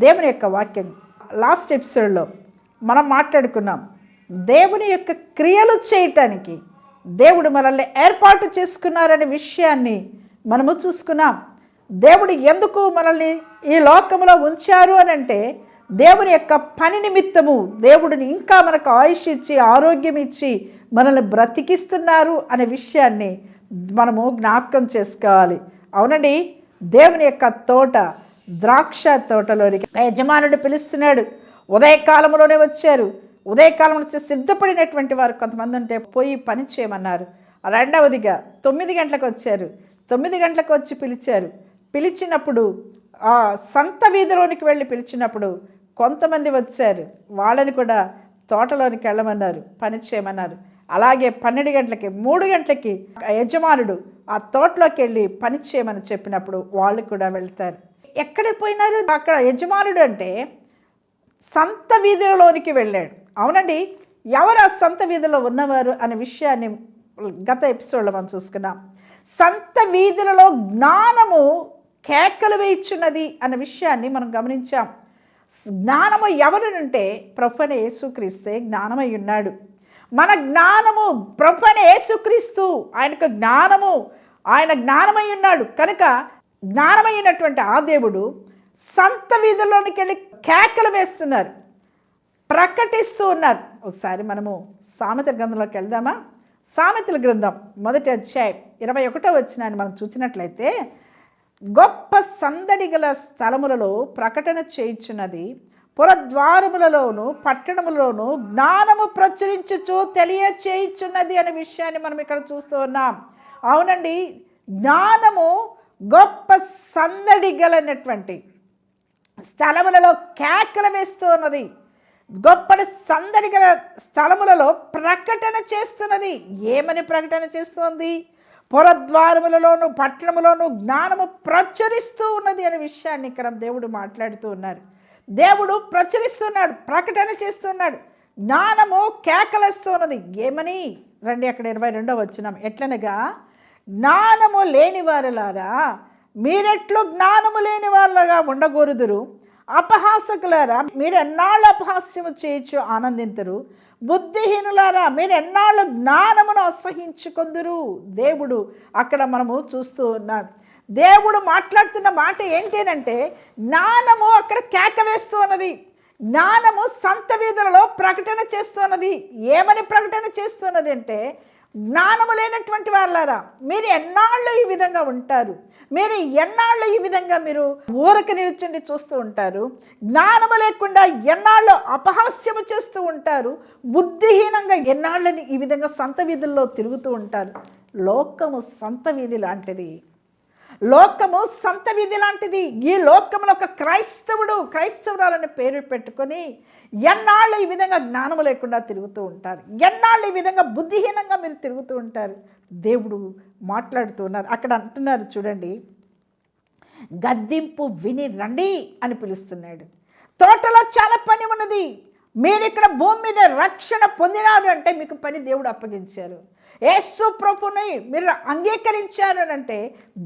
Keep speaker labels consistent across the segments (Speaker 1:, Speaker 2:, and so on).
Speaker 1: దేవుని యొక్క వాక్యం. లాస్ట్ ఎపిసోడ్లో మనం మాట్లాడుకున్నాం దేవుని యొక్క క్రియలు చేయటానికి దేవుడు మనల్ని ఏర్పాటు చేసుకున్నారనే విషయాన్ని మనము చూసుకున్నాం. దేవుడు ఎందుకు మనల్ని ఈ లోకంలో ఉంచారు అని అంటే దేవుని యొక్క పని నిమిత్తము దేవుడిని ఇంకా మనకు ఆయుష్ ఇచ్చి ఆరోగ్యం ఇచ్చి మనల్ని బ్రతికిస్తున్నారు అనే విషయాన్ని మనము జ్ఞాపకం చేసుకోవాలి. అవునండి దేవుని యొక్క తోట ద్రాక్ష తోటలోనికి. యజమానుడు పిలుస్తున్నాడు ఉదయకాలంలోనే వచ్చారు. ఉదయకాలం వచ్చి సిద్ధపడినటువంటి వారు కొంతమంది ఉంటే పోయి పని చేయమన్నారు. రెండవదిగా తొమ్మిది గంటలకు వచ్చారు. తొమ్మిది గంటలకు వచ్చి పిలిచారు. పిలిచినప్పుడు ఆ సంత వీధిలోనికి వెళ్ళి పిలిచినప్పుడు కొంతమంది వచ్చారు. వాళ్ళని కూడా తోటలోనికి వెళ్ళమన్నారు పని చేయమన్నారు. అలాగే పన్నెండు గంటలకి మూడు గంటలకి యజమానుడు ఆ తోటలోకి వెళ్ళి పని చేయమని చెప్పినప్పుడు వాళ్ళు కూడా వెళ్తారు. ఎక్కడికి పోయినారు? అక్కడ యజమానుడు అంటే సంత వీధిలోనికి వెళ్ళాడు. అవునండి ఎవరు ఆ సంత వీధిలో ఉన్నవారు అనే విషయాన్ని గత ఎపిసోడ్లో మనం చూసుకున్నాం. సంత వీధులలో జ్ఞానము కేకలు వేయిచున్నది అనే విషయాన్ని మనం గమనించాం. జ్ఞానము ఎవరునంటే? ప్రొఫన యేసుక్రీస్తే జ్ఞానమై ఉన్నాడు. మన జ్ఞానము ప్రొఫన యేసుక్రీస్తు. ఆయనకు జ్ఞానము. ఆయన జ్ఞానమై ఉన్నాడు. కనుక జ్ఞానమైనటువంటి ఆ దేవుడు సంత వీధుల్లోనికి వెళ్ళి కేకలు వేస్తున్నారు ప్రకటిస్తూ ఉన్నారు. ఒకసారి మనము సామెత గ్రంథంలోకి వెళ్దామా? సామెతల గ్రంథం మొదటి అధ్యాయం ఇరవై ఒకటో వచ్చినాన్ని మనం చూసినట్లయితే గొప్ప సందడి గల స్థలములలో ప్రకటన చేయించున్నది పురద్వారములలోను పట్టణములలోను జ్ఞానము ప్రచురించుచు తెలియచేయుచున్నది అనే విషయాన్ని మనం ఇక్కడ చూస్తూ ఉన్నాం. అవునండి జ్ఞానము గొప్ప సందడి గలనటువంటి స్థలములలో కేకలు వేస్తూ ఉన్నది. గొప్పటి సందడి గల స్థలములలో ప్రకటన చేస్తున్నది. ఏమని ప్రకటన చేస్తోంది? పురద్వారములలోను పట్టణములోను జ్ఞానము ప్రచురిస్తూ ఉన్నది అనే విషయాన్ని ఇక్కడ దేవుడు మాట్లాడుతూ ఉన్నారు. దేవుడు ప్రచురిస్తున్నాడు ప్రకటన చేస్తున్నాడు. జ్ఞానము కేకలేస్తూ ఉన్నది. ఏమని? రండి అక్కడ ఇరవై రెండో వచ్చినాం ఎట్లనగా జ్ఞానము లేని వారలారా? మీరెట్లు జ్ఞానము లేని వాళ్ళగా ఉండగోరుదురు. అపహాసకులారా మీరు ఎన్నాళ్ళు అపహాస్యము చేయొచ్చు ఆనందింతరు? బుద్ధిహీనులారా మీరు ఎన్నాళ్ళు జ్ఞానమును అసహించుకొందురు? దేవుడు అక్కడ మనము చూస్తూ ఉన్నాడు దేవుడు మాట్లాడుతున్న మాట ఏంటేనంటే జ్ఞానము అక్కడ కేక వేస్తూ ఉన్నది జ్ఞానము సంత వీధులలో ప్రకటన చేస్తున్నది. ఏమని ప్రకటన చేస్తున్నది అంటే జ్ఞానము లేనటువంటి వాళ్ళారా మీరు ఎన్నాళ్ళు ఈ విధంగా ఉంటారు? మీరు ఎన్నాళ్ళు ఈ విధంగా మీరు ఊరక నిల్చుండి చూస్తూ ఉంటారు? జ్ఞానము లేకుండా ఎన్నాళ్ళు అపహాస్యము చేస్తూ ఉంటారు? బుద్ధిహీనంగా ఎన్నాళ్ళని ఈ విధంగా సంత వీధుల్లో తిరుగుతూ ఉంటారు? లోకము సంత వీధి లాంటిది. లోకము సంత వీధి లాంటిది. ఈ లోకములో ఒక క్రైస్తవుడు క్రైస్తవురాలని పేరు పెట్టుకొని ఎన్నాళ్ళు ఈ విధంగా జ్ఞానము లేకుండా తిరుగుతూ ఉంటారు? ఎన్నాళ్ళు ఈ విధంగా బుద్ధిహీనంగా మీరు తిరుగుతూ ఉంటారు? దేవుడు మాట్లాడుతూ ఉన్నారు. అక్కడ అంటున్నారు చూడండి. గద్దింపు విని రండి అని పిలుస్తున్నాడు. తోటలో చాలా పని ఉన్నది. మీరు ఇక్కడ భూమి మీద రక్షణ పొందినారు అంటే మీకు పని దేవుడు అప్పగించారు. యేసు ప్రభుని మీరు అంగీకరించారు అని అంటే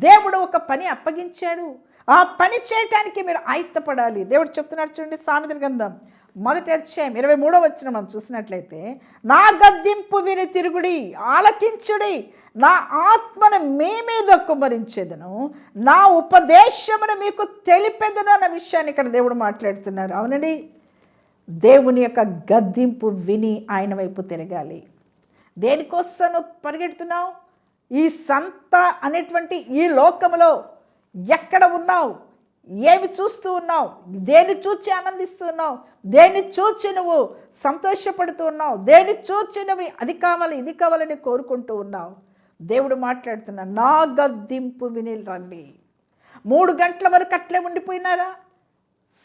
Speaker 1: దేవుడు ఒక పని అప్పగించాడు. ఆ పని చేయటానికి మీరు ఆయుత్తపడాలి. దేవుడు చెప్తున్నాడు చూడండి సామెత గ్రంథం మొదటి అధ్యాయం ఇరవై మూడో వచ్చిన మనం చూసినట్లయితే నా గద్దింపు విని తిరుగుడి ఆలకించుడి నా ఆత్మను మీ మీద కుమరించేదను నా ఉపదేశమును మీకు తెలిపెదను అన్న విషయాన్ని ఇక్కడ దేవుడు మాట్లాడుతున్నారు. అవునండి? దేవుని యొక్క గద్దింపు విని ఆయన వైపు తిరగాలి. దేనికోసం పరిగెడుతున్నావు? ఈ సంత అనేటువంటి ఈ లోకములో ఎక్కడ ఉన్నావు? ఏమి చూస్తూ ఉన్నావు? దేన్ని చూచి ఆనందిస్తూ ఉన్నావు? దేన్ని చూచి నువ్వు సంతోషపడుతూ ఉన్నావు? దేన్ని చూచి నువ్వు అది కావాలి ఇది కావాలని కోరుకుంటూ ఉన్నావు? దేవుడు మాట్లాడుతున్నా నా గద్దింపు విని రండి. మూడు గంటల వరకు అట్లే ఉండిపోయినారా?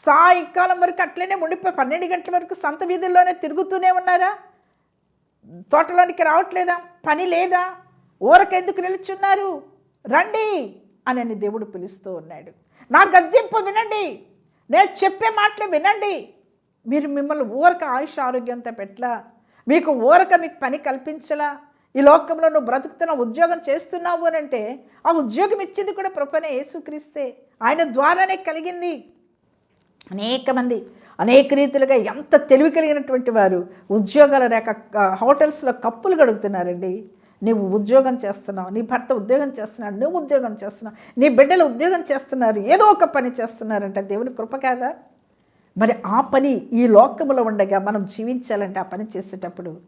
Speaker 1: సాయంకాలం వరకు అట్లనే ఉండిపోయి పన్నెండు గంటల వరకు సంత వీధుల్లోనే తిరుగుతూనే ఉన్నారా? తోటలోనికి రావట్లేదా? పని లేదా? ఊరకెందుకు నిలుచున్నారు? రండి అని దేవుడు పిలుస్తూ ఉన్నాడు. నా గద్దెంపు వినండి. నేను చెప్పే మాటలు వినండి. మీరు మిమ్మల్ని ఊరక ఆయుష ఆరోగ్యంతో పెట్టలా? మీకు ఊరక మీకు పని కల్పించలా? ఈ లోకంలో నువ్వు బ్రతుకుతున్న ఉద్యోగం చేస్తున్నావు అని అంటే ఆ ఉద్యోగం ఇచ్చింది కూడా ప్రపనే యేసుక్రీస్తే. ఆయన ద్వారానే కలిగింది. అనేక మంది అనేక రీతిలుగా ఎంత తెలివి కలిగినటువంటి వారు ఉద్యోగాల రేఖ హోటల్స్లో కప్పులు గడుగుతున్నారండి నువ్వు ఉద్యోగం చేస్తున్నావు నీ భర్త ఉద్యోగం చేస్తున్నాడు నువ్వు ఉద్యోగం చేస్తున్నావు నీ బిడ్డలు ఉద్యోగం చేస్తున్నారు ఏదో ఒక పని చేస్తున్నారంటే దేవుని కృప కాదా? మరి ఆ పని ఈ లోకములో ఉండగా మనం జీవించాలంటే ఆ పని చేసేటప్పుడు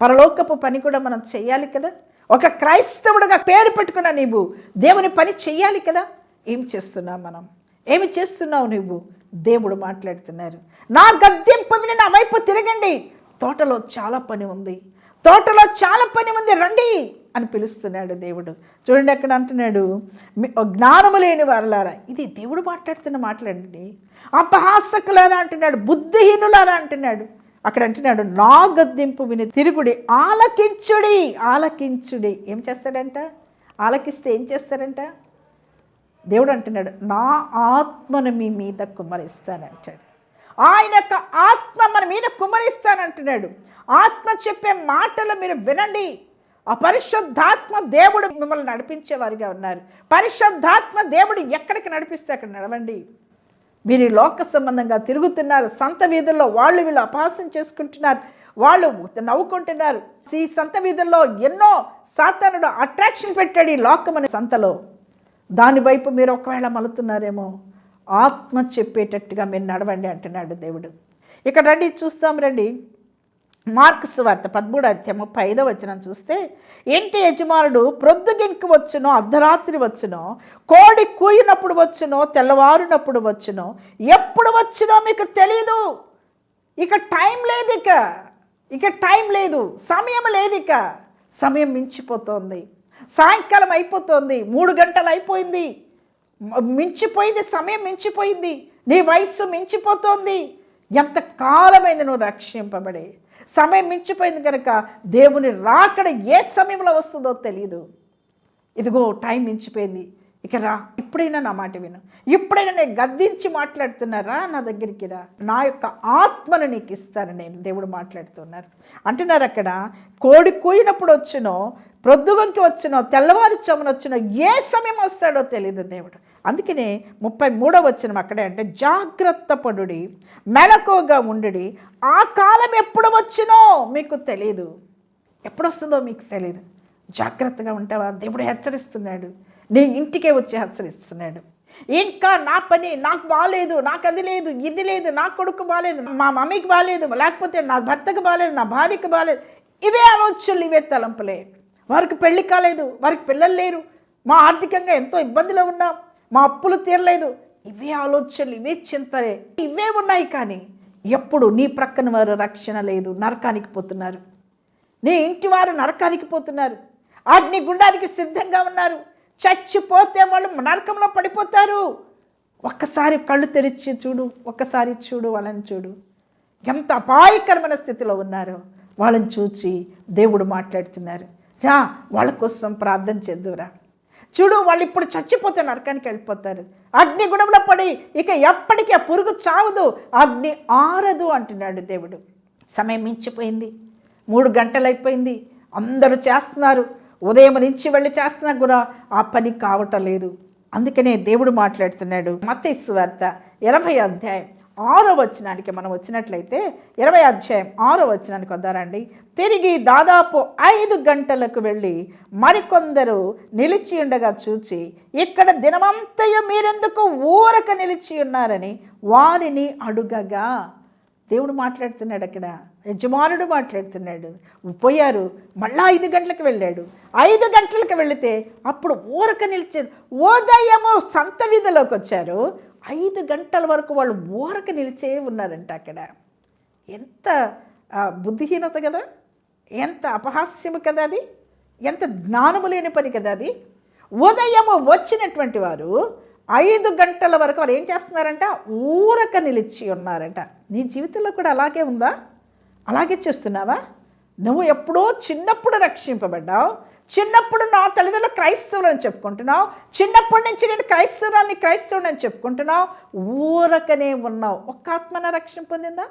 Speaker 1: పరలోకపు పని కూడా మనం చేయాలి కదా? ఒక క్రైస్తవుడుగా పేరు పెట్టుకున్న నీవు దేవుని పని చేయాలి కదా? ఏం చేస్తున్నావు మనం? ఏమి చేస్తున్నావు నువ్వు? దేవుడు మాట్లాడుతున్నారు. నా గద్దెంపు విని నా వైపు తిరగండి. తోటలో చాలా పని ఉంది. తోటలో చాలా పని ఉంది. రండి అని పిలుస్తున్నాడు దేవుడు. చూడండి అక్కడ అంటున్నాడు. జ్ఞానము లేని వారలారా ఇది దేవుడు మాట్లాడుతున్న మాట్లాడండి అపహాసకులారా అంటున్నాడు. బుద్ధిహీనులారా అంటున్నాడు. అక్కడ అంటున్నాడు నా గద్దింపు విని తిరుగుడి ఆలకించుడి ఆలకించుడి. ఏం చేస్తాడంట? ఆలకిస్తే ఏం చేస్తాడంట దేవుడు అంటున్నాడు నా ఆత్మను మీ మీద కుమ్మరిస్తానంటాడు. ఆయన యొక్క ఆత్మ మన మీద కుమ్మరిస్తానంటున్నాడు. ఆత్మ చెప్పే మాటలు మీరు వినండి. ఆ పరిశుద్ధాత్మ దేవుడు మిమ్మల్ని నడిపించేవారిగా ఉన్నారు. పరిశుద్ధాత్మ దేవుడు ఎక్కడికి నడిపిస్తే అక్కడ నడవండి. మీరు లోక సంబంధంగా తిరుగుతున్నారు సంత వీధుల్లో వాళ్ళు వీళ్ళు అపహాసం చేసుకుంటున్నారు వాళ్ళు నవ్వుకుంటున్నారు. ఈ సంత వీధుల్లో ఎన్నో సాతానుడు అట్రాక్షన్ పెట్టాడు ఈ లోకమనే సంతలో. దాని వైపు మీరు ఒకవేళ మలుతున్నారేమో ఆత్మ చెప్పేటట్టుగా మీరు నడవండి అంటున్నాడు దేవుడు. ఇక్కడ రండి చూస్తాం రండి. మార్క్స్ వార్త పదమూడు అధ్యాయం ముప్పై ఐదో వచ్చిన చూస్తే ఇంటి యజమానుడు ప్రొద్దుగింకి వచ్చునో అర్ధరాత్రి వచ్చునో కోడి కూయినప్పుడు వచ్చునో తెల్లవారునప్పుడు వచ్చునో ఎప్పుడు వచ్చునో మీకు తెలీదు. ఇక టైం లేదు ఇక. ఇక టైం లేదు. సమయం లేదు ఇక. సమయం మించిపోతోంది. సాయంకాలం అయిపోతుంది. మూడు గంటలు అయిపోయింది. మించిపోయింది సమయం మించిపోయింది. నీ వయస్సు మించిపోతోంది. ఎంత కాలమైంది నువ్వు రక్షింపబడి. సమయం మించిపోయింది కనుక దేవుని రాకడ ఏ సమయంలో వస్తుందో తెలియదు ఇదిగో టైం మించిపోయింది. ఇక రా ఇప్పుడైనా నా మాట విను. ఇప్పుడైనా నేను గద్దించి మాట్లాడుతున్నారా నా దగ్గరికి రా. నా యొక్క ఆత్మను నీకు ఇస్తాను నేను. దేవుడు మాట్లాడుతున్నారు. అంటున్నారు అక్కడ కోడి కూయినప్పుడు వచ్చినో ప్రొద్దుగంకి వచ్చినో తెల్లవారుచామున వచ్చినో ఏ సమయం వస్తాడో తెలియదు దేవుడు. అందుకనే ముప్పై మూడో వచ్చిన అక్కడే అంటే జాగ్రత్త పడుడి మెలకువగా ఉండుడి. ఆ కాలం ఎప్పుడు వచ్చినో మీకు తెలియదు ఎప్పుడు వస్తుందో మీకు తెలియదు జాగ్రత్తగా ఉంటావా? దేవుడు హెచ్చరిస్తున్నాడు. నీ ఇంటికే వచ్చి హెచ్చరిస్తున్నాడు. ఇంకా నా పని నాకు బాగాలేదు నాకు అది లేదు ఇది లేదు నా కొడుకు బాగాలేదు మా మమ్మీకి బాగాలేదు లేకపోతే నా భర్తకు బాగాలేదు నా భార్యకి బాగాలేదు ఇవే ఆలోచనలు ఇవే తలంపులే. వారికి పెళ్ళి కాలేదు వారికి పిల్లలు లేరు. మా ఆర్థికంగా ఎంతో ఇబ్బందిలో ఉన్నాం. మా అప్పులు తీరలేదు. ఇవే ఆలోచనలు ఇవే చింతలే. ఇవే ఉన్నాయి కానీ ఎప్పుడు నీ ప్రక్కన వారు రక్షణ లేదు నరకానికి పోతున్నారు. నీ ఇంటి వారు నరకానికి పోతున్నారు. అగ్ని గుండానికి సిద్ధంగా ఉన్నారు. చచ్చిపోతే వాళ్ళు నరకంలో పడిపోతారు. ఒక్కసారి కళ్ళు తెరిచి చూడు ఒక్కసారి చూడు వాళ్ళని చూడు. ఎంత అపాయకరమైన స్థితిలో ఉన్నారో వాళ్ళని చూచి దేవుడు మాట్లాడుతున్నారు. రా వాళ్ళ కోసం ప్రార్థన చేద్దురా చూడు వాళ్ళు ఇప్పుడు చచ్చిపోతే నరకానికి వెళ్ళిపోతారు. అగ్ని గుణంలో పడి ఇక ఎప్పటికీ ఆ పురుగు చావదు. అగ్ని ఆరదు అంటున్నాడు దేవుడు. సమయం మించిపోయింది. మూడు గంటలైపోయింది అందరూ చేస్తున్నారు. ఉదయం నుంచి వెళ్ళి చేస్తున్నా కూడా ఆ పని కావటం లేదు. అందుకనే దేవుడు మాట్లాడుతున్నాడు. మత్తయి వార్త ఇరవై అధ్యాయం ఆరో వచనానికి మనం వచ్చినట్లయితే ఇరవై అధ్యాయం ఆరో వచనానికి వద్దారండి. తిరిగి దాదాపు ఐదు గంటలకు వెళ్ళి మరికొందరు నిలిచి ఉండగా చూచి ఇక్కడ దినమంతయు మీరెందుకు ఊరక నిలిచి ఉన్నారని వారిని అడుగగా. దేవుడు మాట్లాడుతున్నాడు అక్కడ యజమానుడు మాట్లాడుతున్నాడు. పోయారు మళ్ళా ఐదు గంటలకు వెళ్ళాడు. ఐదు గంటలకు వెళితే అప్పుడు ఊరక నిలిచారు ఉదయము సంత వీధిలోకి వచ్చారు. ఐదు గంటల వరకు వాళ్ళు ఊరక నిలిచే ఉన్నారంట అక్కడ. ఎంత బుద్ధిహీనత కదా? ఎంత అపహాస్యము కదా అది? ఎంత జ్ఞానము లేని పని కదా అది? ఉదయము వచ్చినటువంటి వారు ఐదు గంటల వరకు వారు ఏం చేస్తున్నారంట? ఊరక నిలిచి ఉన్నారంట. నీ జీవితంలో కూడా అలాగే ఉందా? అలాగే చేస్తున్నావా? నువ్వు ఎప్పుడో చిన్నప్పుడు రక్షింపబడ్డావు. చిన్నప్పుడు నా తల్లిదండ్రులు క్రైస్తవులు అని చెప్పుకుంటున్నావు. చిన్నప్పటి నుంచి నేను క్రైస్తవురాలని క్రైస్తవుడు అని చెప్పుకుంటున్నావు. ఊరకనే ఉన్నావు. ఒక్క ఆత్మన రక్షణ పొందిందా?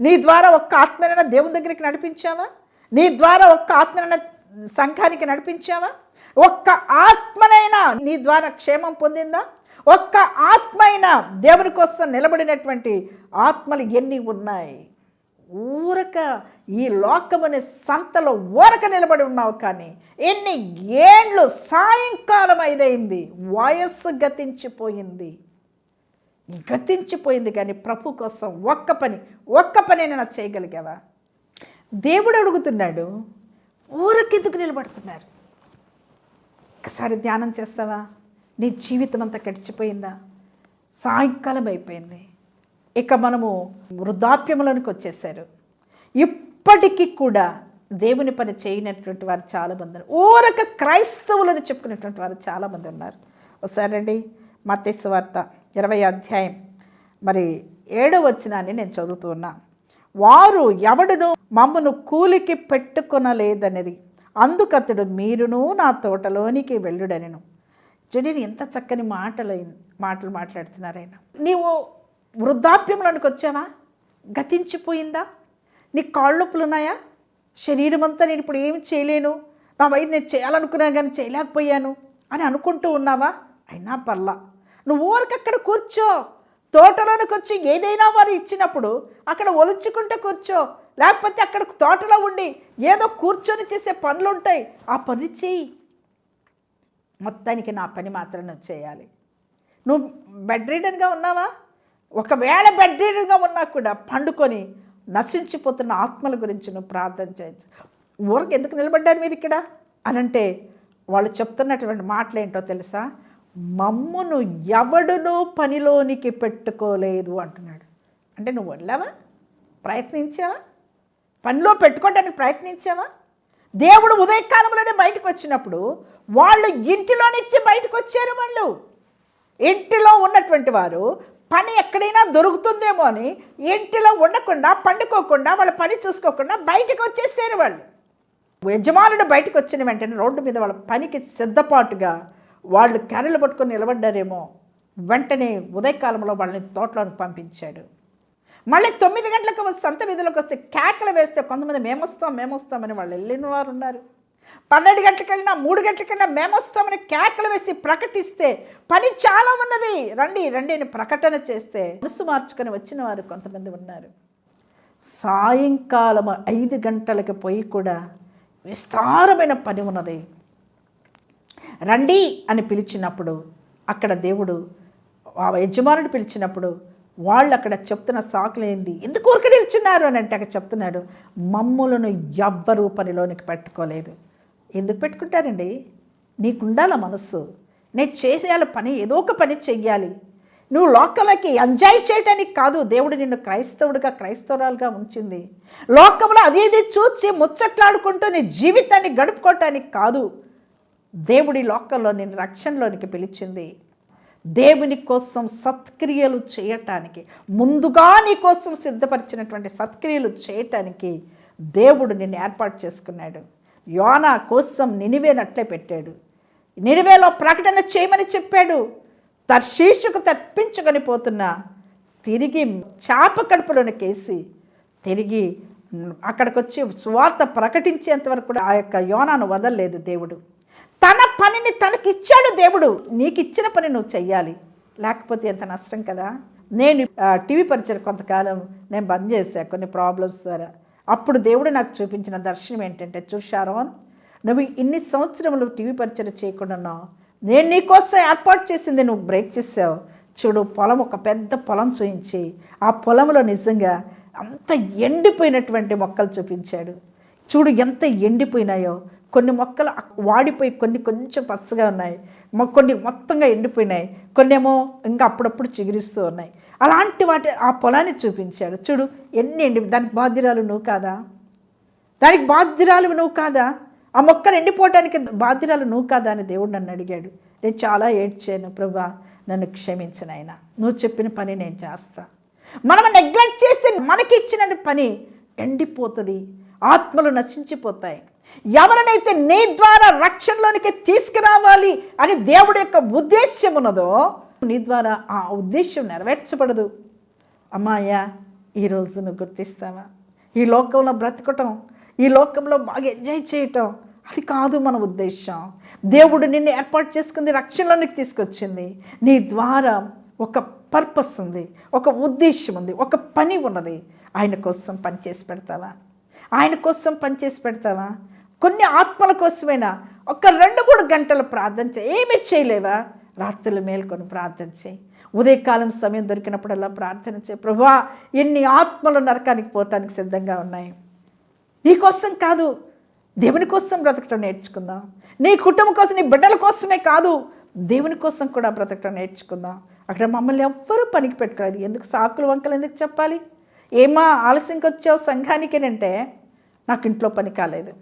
Speaker 1: నీ ద్వారా ఒక్క ఆత్మనైనా దేవుని దగ్గరికి నడిపించావా? నీ ద్వారా ఒక్క ఆత్మనైనా సంఘానికి నడిపించావా? ఒక్క ఆత్మనైనా నీ ద్వారా క్షేమం పొందిందా? ఒక్క ఆత్మ అయినా దేవుని కోసం నిలబడినటువంటి ఆత్మలు ఎన్ని ఉన్నాయి? ఊరక ఈ లోకమనే సంతలో ఊరక నిలబడి ఉన్నావు కానీ ఎన్ని ఏండ్లు సాయంకాలం ఐదైంది వయస్సు గతించిపోయింది. గతించిపోయింది కానీ ప్రభు కోసం ఒక్క పని ఒక్క పని నేను చేయగలిగావా? దేవుడు అడుగుతున్నాడు ఊరకెందుకు నిలబడుతున్నారు? ఒకసారి ధ్యానం చేస్తావా? నీ జీవితం అంతా గడిచిపోయిందా? సాయంకాలం అయిపోయింది. ఇక మనము వృద్ధాప్యములకు వచ్చేసారు ఇప్పటికీ కూడా దేవుని పని చేయనటువంటి వారు చాలామంది ఉన్నారు. ఊరక క్రైస్తవులను చెప్పుకునేటువంటి వారు చాలామంది ఉన్నారు. ఒకసారండి మత్స్సు వార్త ఇరవై అధ్యాయం మరి ఏడో వచ్చినాన్ని నేను చదువుతున్నా వారు ఎవడును మమ్మను కూలికి పెట్టుకొనలేదనిది అందుకతడు మీరును నా తోటలోనికి వెళ్ళుడనెను. చెడిని ఎంత చక్కని మాటలు మాటలు మాట్లాడుతున్నారైనా నీవు వృద్ధాప్యంలోనికి వచ్చావా గతించిపోయిందా? నీ కాళ్ళు ఉన్నాయా శరీరం అంతా నేను ఇప్పుడు ఏమి చేయలేను. నా వైద్య నేను చేయాలనుకున్నాను కానీ చేయలేకపోయాను అని అనుకుంటూ ఉన్నావా? అయినా పర్లా. నువ్వు ఊరికక్కడ కూర్చో. తోటలోనికి వచ్చి ఏదైనా వారు ఇచ్చినప్పుడు అక్కడ ఒలుచుకుంటే కూర్చో. లేకపోతే అక్కడ తోటలో ఉండి ఏదో కూర్చొని చేసే పనులు ఉంటాయి ఆ పని చేయి మొత్తానికి నా పని మాత్రం నువ్వు చేయాలి. నువ్వు బెడ్ రీడర్గా ఉన్నావా? ఒకవేళ బెడ్రీడ్గా ఉన్నా కూడా పండుకొని నశించిపోతున్న ఆత్మల గురించి నువ్వు ప్రార్థన చేయొచ్చు ఊరికి ఎందుకు నిలబడ్డారు మీరు ఇక్కడ? అనంటే వాళ్ళు చెప్తున్నటువంటి మాటలు ఏంటో తెలుసా? మమ్మును ఎవడునూ పనిలోనికి పెట్టుకోలేదు అంటున్నాడు. అంటే నువ్వు వెళ్ళావా ప్రయత్నించావా? పనిలో పెట్టుకోవడానికి ప్రయత్నించావా? దేవుడు ఉదయకాలంలోనే బయటకు వచ్చినప్పుడు వాళ్ళు ఇంటిలో నుంచి బయటకు వచ్చారు వాళ్ళు. ఇంటిలో ఉన్నటువంటి వారు పని ఎక్కడైనా దొరుకుతుందేమో అని ఇంటిలో ఉండకుండా పండుకోకుండా వాళ్ళ పని చూసుకోకుండా బయటకు వచ్చేసారు వాళ్ళు. యజమానుడు బయటకు వచ్చిన వెంటనే రోడ్డు మీద వాళ్ళ పనికి సిద్ధపాటుగా వాళ్ళు కర్రలు పట్టుకొని నిలబడ్డారేమో. వెంటనే ఉదయకాలంలో వాళ్ళని తోటలోకి పంపించాడు. మళ్ళీ తొమ్మిది గంటలకు సంత వీధిలోకి వస్తే కేకలు వేస్తే కొంతమంది మేమొస్తాం మేమొస్తామని వాళ్ళు వెళ్ళిన వారు ఉన్నారు. పన్నెండు గంటలకెళ్ళినా మూడు గంటలకెళ్ళినా మేమొస్తామని కేకలు వేసి ప్రకటిస్తే పని చాలా ఉన్నది. రండి రండి అని ప్రకటన చేస్తే మనసు మార్చుకొని వచ్చిన వారు కొంతమంది ఉన్నారు. సాయంకాలం ఐదు గంటలకు పోయి కూడా విస్తారమైన పని ఉన్నది. రండి అని పిలిచినప్పుడు అక్కడ దేవుడు ఆ యజమానుడు పిలిచినప్పుడు వాళ్ళు అక్కడ చెప్తున్న సాకులేంది ఎందుకు ఊరికి నిలిచినారు అని అంటే అక్కడ చెప్తున్నాడు మమ్ములను ఎవ్వరూ పనిలోనికి పెట్టుకోలేదు. ఎందుకు పెట్టుకుంటారండి? నీకుండాల మనస్సు. నేను చేసేయాలి పని ఏదో ఒక పని చెయ్యాలి. నువ్వు లోకంలోకి ఎంజాయ్ చేయటానికి కాదు దేవుడు నిన్ను క్రైస్తవుడిగా క్రైస్తవురాలుగా ఉంచింది. లోకంలో అదేది చూచి ముచ్చట్లాడుకుంటూ నీ జీవితాన్ని గడుపుకోవటానికి కాదు దేవుడి లోకంలో నేను రక్షణలోనికి పిలిచింది. దేవుని కోసం సత్క్రియలు చేయటానికి ముందుగా నీ కోసం సిద్ధపరిచినటువంటి సత్క్రియలు చేయటానికి దేవుడు నిన్ను ఏర్పాటు చేసుకున్నాడు. యోనా కోసం నినివేనట్లే పెట్టాడు. నినివేలో ప్రకటన చేయమని చెప్పాడు. తర్శీషుకు తప్పించుకొని పోతున్నా తిరిగి చాప కడుపులోని కేసి తిరిగి అక్కడికి వచ్చి స్వార్థ ప్రకటించేంత వరకు కూడా ఆ యొక్క యోనాను వదలలేదు దేవుడు. తన పనిని తనకిచ్చాడు దేవుడు. నీకు ఇచ్చిన పని నువ్వు చెయ్యాలి. లేకపోతే ఎంత నష్టం కదా? నేను టీవీ పరిచయం కొంతకాలం నేను బంద్ చేశాను కొన్ని ప్రాబ్లమ్స్ ద్వారా. అప్పుడు దేవుడు నాకు చూపించిన దర్శనం ఏంటంటే చూశారోన్ నువ్వు ఇన్ని సంవత్సరములు టీవీ పరిచయం చేయకుండా నేను నీకోసం ఏర్పాటు చేసింది నువ్వు బ్రేక్ చేసావు. చూడు పొలం ఒక పెద్ద పొలం చూపించి ఆ పొలంలో నిజంగా అంత ఎండిపోయినటువంటి మొక్కలు చూపించాడు. చూడు ఎంత ఎండిపోయినాయో. కొన్ని మొక్కలు వాడిపోయి కొన్ని కొంచెం పచ్చగా ఉన్నాయి. కొన్ని మొత్తంగా ఎండిపోయినాయి. కొన్ని ఏమో ఇంకా అప్పుడప్పుడు చిగురిస్తూ ఉన్నాయి. అలాంటి వాటి ఆ పొలాన్ని చూపించాడు. చూడు ఎన్ని ఎండి దానికి బాధ్యురాలు నువ్వు కాదా? దానికి బాధ్యురాలు నువ్వు కాదా? ఆ మొక్కలు ఎండిపోవటానికి బాధ్యురాలు నువ్వు కాదా అని దేవుడు నన్ను అడిగాడు. నేను చాలా ఏడ్చాను ప్రభా నన్ను క్షమించిన ఆయన నువ్వు చెప్పిన పని నేను చేస్తా. మనం నెగ్లెక్ట్ చేస్తే మనకి ఇచ్చిన పని ఎండిపోతుంది ఆత్మలు నశించిపోతాయి. ఎవరినైతే నీ ద్వారా రక్షణలోనికి తీసుకురావాలి అని దేవుడి యొక్క ఉద్దేశ్యం ఉన్నదో నీ ద్వారా ఆ ఉద్దేశం నెరవేర్చబడదు. అమ్మాయ్యా ఈరోజు నువ్వు గుర్తిస్తావా? ఈ లోకంలో బ్రతకటం ఈ లోకంలో బాగా ఎంజాయ్ చేయటం అది కాదు మన ఉద్దేశం దేవుడు నిన్ను ఏర్పాటు చేసుకుంది రక్షణలోనికి తీసుకొచ్చింది. నీ ద్వారా ఒక పర్పస్ ఉంది ఒక ఉద్దేశం ఉంది ఒక పని ఉన్నది. ఆయన కోసం పనిచేసి పెడతావా? ఆయన కోసం పనిచేసి పెడతావా? కొన్ని ఆత్మల కోసమైనా ఒక రెండు మూడు గంటలు ప్రార్థన చేయి ఏమీ చేయలేవా? రాత్రులు మేల్కొని ప్రార్థన చేయి. ఉదయకాలం సమయం దొరికినప్పుడల్లా ప్రార్థన చేయి. ప్రభా ఎన్ని ఆత్మలు నరకానికి పోవటానికి సిద్ధంగా ఉన్నాయి. నీకోసం కాదు దేవుని కోసం బ్రతకటం నేర్చుకుందాం. నీ కుటుంబం కోసం నీ బిడ్డల కోసమే కాదు దేవుని కోసం కూడా బ్రతకటం నేర్చుకుందాం. అక్కడ మమ్మల్ని ఎవ్వరూ పనికి పెట్టుకోలేదు. ఎందుకు సాకులు వంకలు ఎందుకు చెప్పాలి? ఏమా ఆలస్యంకి వచ్చావు సంఘానికేనంటే నాకు ఇంట్లో పని కాలేదు.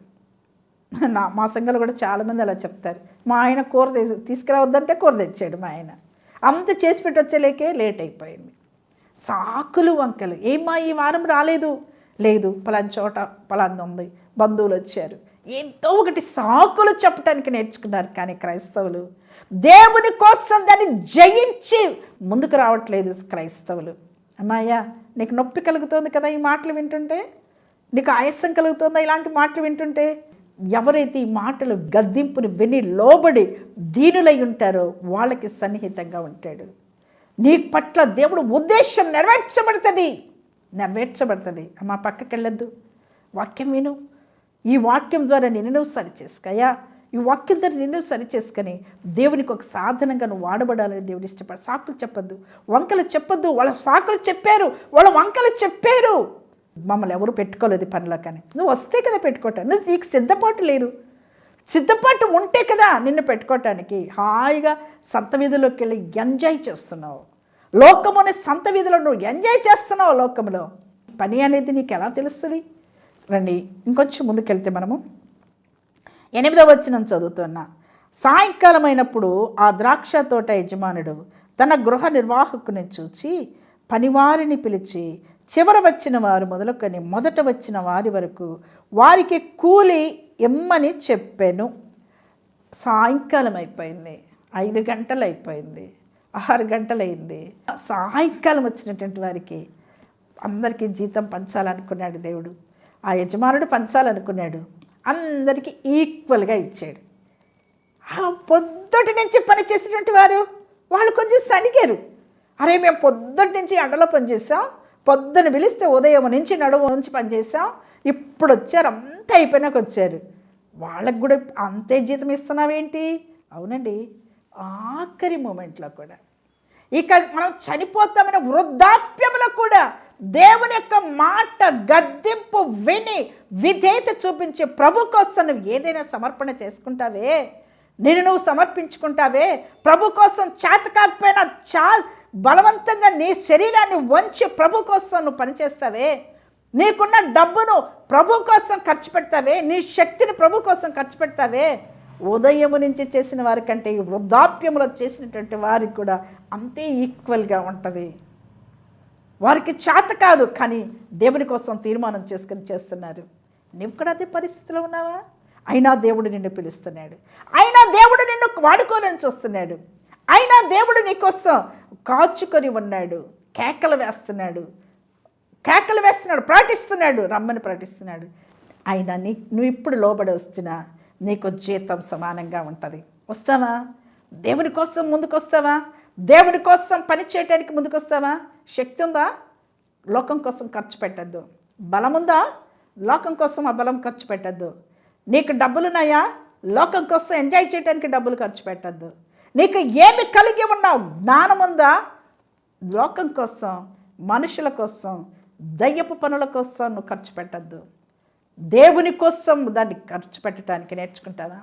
Speaker 1: నా మా సంఘాలు కూడా చాలామంది అలా చెప్తారు. మా ఆయన కూర తీసుకురావద్దంటే కూర తెచ్చాడు మా ఆయన. అంత చేసి పెట్టొచ్చేలేకే లేట్ అయిపోయింది. సాకులు వంకలు. ఏమా ఈ వారం రాలేదు. లేదు పలాన్ చోట పలాంది ఉంది. బంధువులు వచ్చారు. ఎంతో ఒకటి సాకులు చెప్పడానికి నేర్చుకున్నారు కానీ క్రైస్తవులు. దేవుని కోసం దాన్ని జయించి ముందుకు రావట్లేదు క్రైస్తవులు. అమ్మాయ్యా నీకు నొప్పి కలుగుతోంది కదా ఈ మాటలు వింటుంటే? నీకు ఆయాసం కలుగుతుందా ఇలాంటి మాటలు వింటుంటే? ఎవరైతే ఈ మాటలు గద్దింపుని విని లోబడి దీనులై ఉంటారో వాళ్ళకి సన్నిహితంగా ఉంటాడు. నీ పట్ల దేవుడు ఉద్దేశం నెరవేర్చబడుతుంది. నెరవేర్చబడుతుంది. అమ్మా పక్కకి వెళ్ళొద్దు వాక్యం విను. ఈ వాక్యం ద్వారా నిన్ను సరి చేసుకయ్యా ఈ వాక్యం ద్వారా నిన్ను సరి చేసుకొని దేవునికి ఒక సాధనంగా నువ్వు వాడబడాలని దేవుడు ఇష్టపడు సాకులు చెప్పద్దు. వంకలు చెప్పొద్దు. వాళ్ళ సాకులు చెప్పారు. వాళ్ళ వంకలు చెప్పారు. మమ్మల్ని ఎవరు పెట్టుకోలేదు ఈ పనిలో కానీ. నువ్వు వస్తే కదా పెట్టుకోవటం నువ్వు నీకు సిద్ధపాటు లేదు. సిద్ధపాటు ఉంటే కదా నిన్ను పెట్టుకోవటానికి. హాయిగా సంత వీధిలోకి వెళ్ళి ఎంజాయ్ చేస్తున్నావు. లోకం అనే సంత వీధిలో నువ్వు ఎంజాయ్ చేస్తున్నావు లోకంలో పని అనేది నీకు ఎలా తెలుస్తుంది? రండి ఇంకొంచెం ముందుకెళ్తే మనము ఎనిమిదవ వచ్చిన చదువుతున్నా. సాయంకాలం అయినప్పుడు ఆ ద్రాక్ష తోట యజమానుడు తన గృహ నిర్వాహకుని చూచి పనివారిని పిలిచి చివర వచ్చిన వారు మొదలుకొని మొదట వచ్చిన వారి వరకు వారికి కూలి ఇమ్మని చెప్పాను. సాయంకాలం అయిపోయింది. ఐదు గంటలు అయిపోయింది. ఆరు గంటలైంది సాయంకాలం వచ్చినటువంటి వారికి అందరికీ జీతం పంచాలనుకున్నాడు దేవుడు. ఆ యజమానుడు పంచాలనుకున్నాడు. అందరికీ ఈక్వల్గా ఇచ్చాడు. ఆ పొద్దుటి నుంచి పని చేసినటువంటి వారు వాళ్ళు కొంచెం సణిగారు అరే మేము పొద్దుటి నుంచి ఎండలో పనిచేస్తాం పొద్దున పిలిస్తే ఉదయం నుంచి నడుము నుంచి పనిచేసాం ఇప్పుడు వచ్చారు అంతా అయిపోయినాక వచ్చారు. వాళ్ళకు కూడా అంతే జీతం ఇస్తున్నావేంటి? అవునండి. ఆఖరి మూమెంట్లో కూడా. ఇక మనం చనిపోతామనే వృద్ధాప్యంలో కూడా దేవుని యొక్క మాట గద్దింపు విని విధేయత చూపించే ప్రభు కోసం నువ్వు ఏదైనా సమర్పణ చేసుకుంటావే? నేను నువ్వు సమర్పించుకుంటావే? ప్రభు కోసం చేత కాకపోయినా చా బలవంతంగా నీ శరీరాన్ని వంచి ప్రభు కోసం నువ్వు పనిచేస్తావే. నీకున్న డబ్బును ప్రభు కోసం ఖర్చు పెడతావే. నీ శక్తిని ప్రభు కోసం ఖర్చు పెడతావే. ఉదయము నుంచి చేసిన వారికంటే ఈ వృద్ధాప్యంలో చేసినటువంటి వారికి కూడా అంతే ఈక్వల్గా ఉంటుంది. వారికి చేత కాదు కానీ దేవుని కోసం తీర్మానం చేసుకుని చేస్తున్నారు. నువ్వు కూడా అదే పరిస్థితిలో ఉన్నావా? అయినా దేవుడు నిన్ను పిలుస్తున్నాడు. అయినా దేవుడు నిన్ను వాడుకోలేని చూస్తున్నాడు. అయినా దేవుడు నీకోసం కాచుకొని ఉన్నాడు కేకలు వేస్తున్నాడు కేకలు వేస్తున్నాడు ప్రకటిస్తున్నాడు రమ్మని ప్రకటిస్తున్నాడు ఆయన నీ నువ్వు ఇప్పుడు లోబడి వస్తున్నా నీకు జీతం సమానంగా ఉంటుంది. వస్తావా? దేవుని కోసం ముందుకు వస్తావా దేవుని కోసం పని చేయడానికి ముందుకొస్తావా? శక్తి ఉందా? లోకం కోసం ఖర్చు పెట్టద్దు. బలం ఉందా? లోకం కోసం ఆ బలం ఖర్చు పెట్టద్దు. నీకు డబ్బులున్నాయా? లోకం కోసం ఎంజాయ్ చేయడానికి డబ్బులు ఖర్చు పెట్టద్దు. నీకు ఏమి కలిగి ఉన్నావు? జ్ఞానం ఉందా లోకం కోసం మనుషుల కోసం దయ్యపు పనుల కోసం నువ్వు ఖర్చు పెట్టద్దు. దేవుని కోసం దాన్ని ఖర్చు పెట్టడానికి నేర్చుకుంటావా?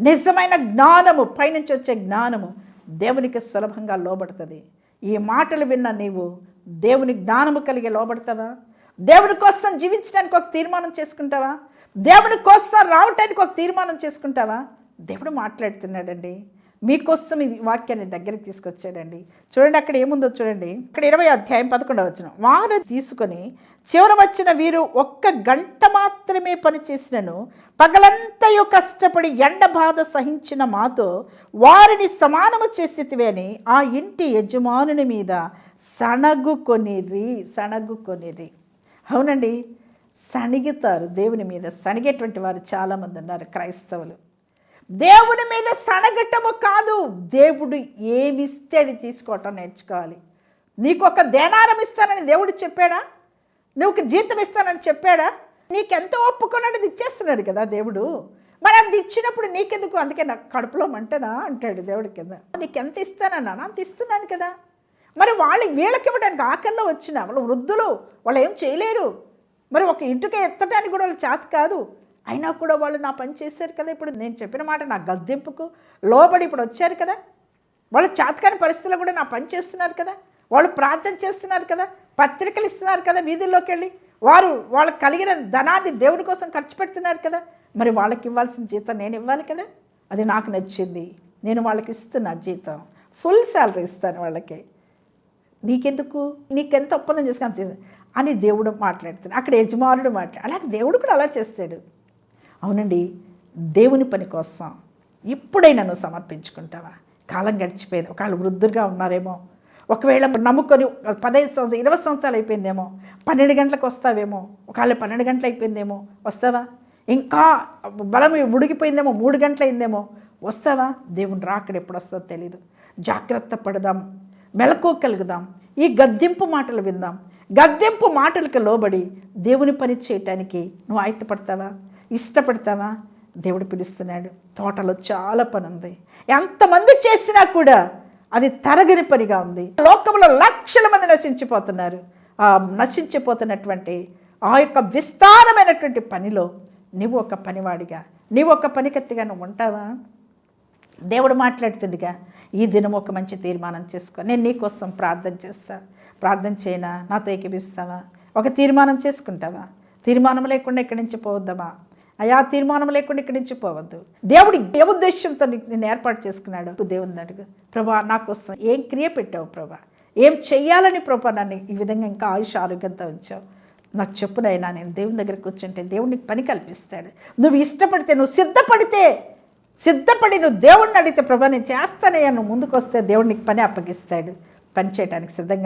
Speaker 1: నిజమైన జ్ఞానము పైనుంచి వచ్చే జ్ఞానము దేవునికి సులభంగా లోబడుతుంది. ఈ మాటలు విన్న నీవు దేవుని జ్ఞానము కలిగి లోబడతావా? దేవుని కోసం జీవించడానికి ఒక తీర్మానం చేసుకుంటావా? దేవుని కోసం రావటానికి ఒక తీర్మానం చేసుకుంటావా? దేవుడు మాట్లాడుతున్నాడండి. మీకోసం ఇది వాక్యాన్ని దగ్గరికి తీసుకొచ్చాడండి. చూడండి అక్కడ ఏముందో చూడండి. ఇక్కడ ఇరవై అధ్యాయం పదకొండవ వచ్చిన వారు తీసుకొని చివర వచ్చిన వీరు ఒక్క గంట మాత్రమే పని చేసినను పగలంతయు కష్టపడి ఎండ బాధ సహించిన మాతో వారిని సమానము చేసితివే అని ఆ ఇంటి యజమానుని మీద సణగుకొనిరి సణగుకొనిరి. అవునండి సణిగితారు దేవుని మీద సణిగేటువంటి వారు చాలామంది ఉన్నారు క్రైస్తవులు. దేవుని మీద సణగటము కాదు. దేవుడు ఏమిస్తే అది తీసుకోవటం నేర్చుకోవాలి. నీకు ఒక దేనారం ఇస్తానని దేవుడు చెప్పాడా? నువ్వు జీతం ఇస్తానని చెప్పాడా? నీకెంత ఒప్పుకున్నాడు అది ఇచ్చేస్తున్నాడు కదా దేవుడు. మరి అది ఇచ్చినప్పుడు నీకెందుకు? అందుకే నాకు కడుపులో మంటనా అంటాడు దేవుడి కింద. నీకెంత ఇస్తానన్నా అంత ఇస్తున్నాను కదా. మరి వాళ్ళు వీళ్ళకి ఇవ్వడానికి ఆకల్లో వచ్చిన వాళ్ళు వృద్ధులు వాళ్ళు ఏం చేయలేరు. మరి ఒక ఇంటికి ఎత్తడానికి కూడా వాళ్ళు చేత కాదు. అయినా కూడా వాళ్ళు నా పని చేశారు కదా ఇప్పుడు నేను చెప్పిన మాట నా గద్దెంపుకు లోబడి ఇప్పుడు వచ్చారు కదా. వాళ్ళు చాతకాని పరిస్థితుల్లో కూడా నా పని చేస్తున్నారు కదా. వాళ్ళు ప్రార్థన చేస్తున్నారు కదా పత్రికలు ఇస్తున్నారు కదా వీధుల్లోకి వెళ్ళి. వారు వాళ్ళకి కలిగిన ధనాన్ని దేవుని కోసం ఖర్చు పెడుతున్నారు కదా. మరి వాళ్ళకి ఇవ్వాల్సిన జీతం నేను ఇవ్వాలి కదా. అది నాకు నచ్చింది. నేను వాళ్ళకి ఇస్తున్నా జీతం. ఫుల్ శాలరీ ఇస్తాను వాళ్ళకి. నీకెందుకు? నీకెంత ఒప్పందం చేసుకుని అంత అని దేవుడు మాట్లాడుతున్నాడు. అక్కడ యజమానుడు మాట్లాడు అలాగే దేవుడు కూడా అలా చేస్తాడు. అవునండి దేవుని పని కోసం ఇప్పుడైనా నువ్వు సమర్పించుకుంటావా? కాలం గడిచిపోయింది ఒకవేళ వృద్ధులుగా ఉన్నారేమో ఒకవేళ నమ్ముకొని పదహైదు సంవత్సరాలు ఇరవై సంవత్సరాలు అయిపోయిందేమో పన్నెండు గంటలకు వస్తావేమో ఒకవేళ పన్నెండు గంటలు అయిపోయిందేమో వస్తావా? ఇంకా బలం ఉడిగిపోయిందేమో మూడు గంటలు అయిందేమో వస్తావా? దేవుని రాకడ ఎప్పుడు వస్తుందో తెలియదు జాగ్రత్త పడదాం మెలకువ కలుగుదాం ఈ గద్దెంపు మాటలు విందాం. గద్దెంపు మాటలకు లోబడి దేవుని పని చేయటానికి నువ్వు ఆయుధపడతావా? ఇష్టపడతావా? దేవుడు పిలుస్తున్నాడు. తోటలో చాలా పని ఉంది ఎంతమంది చేసినా కూడా అది తరగని పనిగా ఉంది. లోకంలో లక్షల మంది నశించిపోతున్నారు. ఆ నశించిపోతున్నటువంటి ఆ యొక్క విస్తారమైనటువంటి పనిలో నువ్వు ఒక పనివాడిగా నీవు ఒక పనికత్తిగా నువ్వు ఉంటావా? దేవుడు మాట్లాడుతుండగా ఈ దినం ఒక మంచి తీర్మానం చేసుకో. నేను నీకోసం ప్రార్థన చేస్తా. ప్రార్థన చేయనా? నాతో ఏకీపిస్తావా ఒక తీర్మానం చేసుకుంటావా? తీర్మానం లేకుండా ఇక్కడి నుంచి పోవద్దామా అయా తీర్మానం లేకుండా ఇక్కడి నుంచి పోవద్దు. దేవుడు ఏ ఉద్దేశంతో నేను ఏర్పాటు చేసుకున్నాడు? దేవుని అడుగు ప్రభా నా కోసం ఏం క్రియ పెట్టావు ప్రభా? ఏం చెయ్యాలని ప్రభా నన్ను ఈ విధంగా ఇంకా ఆయుష్ ఆరోగ్యంతో ఉంచావు? నాకు చెప్పునైనా నేను దేవుని దగ్గర కూర్చుంటే దేవుడికి పని కల్పిస్తాడు. నువ్వు ఇష్టపడితే నువ్వు సిద్ధపడితే సిద్ధపడి నువ్వు దేవుణ్ణి అడిగితే ప్రభా నేను చేస్తానయ్యా నువ్వు ముందుకు వస్తే దేవుడికి పని అప్పగిస్తాడు. పని చేయడానికి సిద్ధంగా